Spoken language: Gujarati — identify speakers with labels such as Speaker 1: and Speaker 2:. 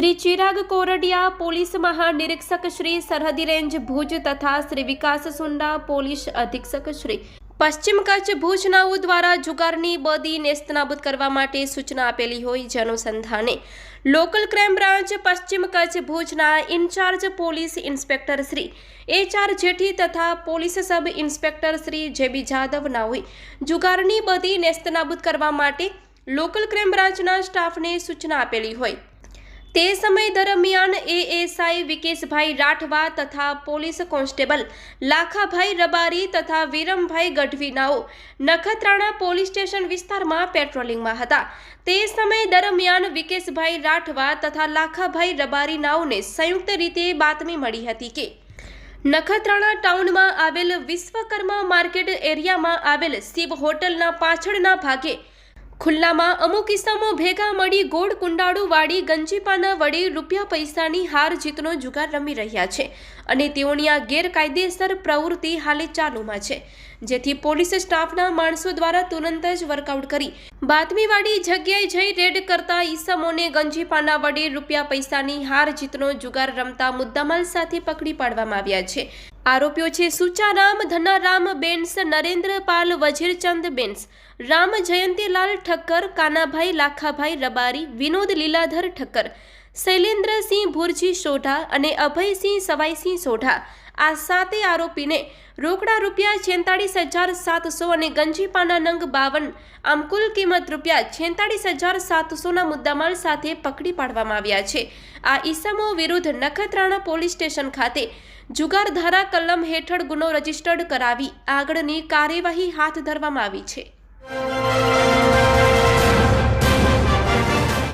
Speaker 1: શ્રી ચિરાગ કોરડિયા, પોલીસ મહાનિરીક્ષક શ્રી સરહદી રેન્જ ભુજ તથા શ્રી વિકાસ સુંડા, પોલીસ અધિક્ષક શ્રી પશ્ચિમ કચ્છ ભુજ નાઉ દ્વારા જુગારની બદી નેસ્તનાબૂદ કરવા માટે સૂચના આપેલી હોય જનુસંધાને લોકલ ક્રાઇમ બ્રાન્ચ પશ્ચિમ કચ્છ ભુજના in charge police inspector Shri H R Jethi તથા police sub inspector Shri JB Jadav હોય જુગારની બદી નેસ્તનાબૂદ કરવા માટે લોકલ ક્રાઇમ બ્રાન્ચના સ્ટાફને સૂચના આપેલી હોય. તે સમય દરમિયાન એએસઆઈ વિકેશભાઈ રાઠવા તથા પોલીસ કોન્સ્ટેબલ લાખાભાઈ રબારી તથા વિરમભાઈ ગઢવીનાઓ નખત્રાણા પોલીસ સ્ટેશન વિસ્તારમાં પેટ્રોલિંગમાં હતા. તે સમય દરમિયાન વિકેશભાઈ રાઠવા તથા લાખાભાઈ રબારીનાઓને સંયુક્ત રીતે બાતમી મળી હતી કે, નખત્રાણા ટાઉનમાં આવેલ વિશ્વકર્મા માર્કેટ એરિયામાં આવેલ શિવ હોટલના પાછળના ભાગે ખુલ્લામાં અમુક ઇસમો ભેગા મળી ગોળ કુંડાળું વાળી ગંજીપાના વડે રૂપિયા પૈસાની હાર જીતનો જુગાર રમી રહ્યા છે અને તેઓની આ ગેરકાયદેસર પ્રવૃત્તિ હાલે ચાલુમાં છે. જેથી પોલીસ સ્ટાફના માણસો દ્વારા તુરંત જ વર્કઆઉટ કરી બાતમીવાળી જગ્યાએ જઈ રેડ કરતા ઈસમોને ગંજીપાના વડે રૂપિયા પૈસાની હાર જીતનો જુગાર રમતા મુદ્દામાલ સાથે પકડી પાડવામાં આવ્યા છે. આરોપીઓ છે સુચારામ, ધનારામ, બેન્સ, નરેન્દ્રપાલ, વજીરચંદ બેન્સ, રામ, જયંતીલાલ ઠક્કર, કાનાભાઈ, લાખાભાઈ, રબારી, વિનોદ લીલાધર ઠક્કર, શૈલેન્દ્રસિંહ ભુરજી સોઢા અને અભયસિંહ સવાઈસિંહ સોઢા આ સાતે આરોપીને રોકડા રૂપિયા છેતાળીસ હજાર સાતસો અને ગંજીપાના નંગ બાવન, આમ કુલ કિંમત રૂપિયા છેતાળીસ હજાર સાતસોના મુદ્દામાલ સાથે પકડી પાડવામાં આવ્યા છે. આ ઈસમો વિરુદ્ધ નખત્રાણા પોલીસ સ્ટેશન ખાતે જુગાર ધારા કલમ હેઠળ ગુનો રજીસ્ટર્ડ કરાવી આગળની કાર્યવાહી હાથ ધરવામાં આવી છે.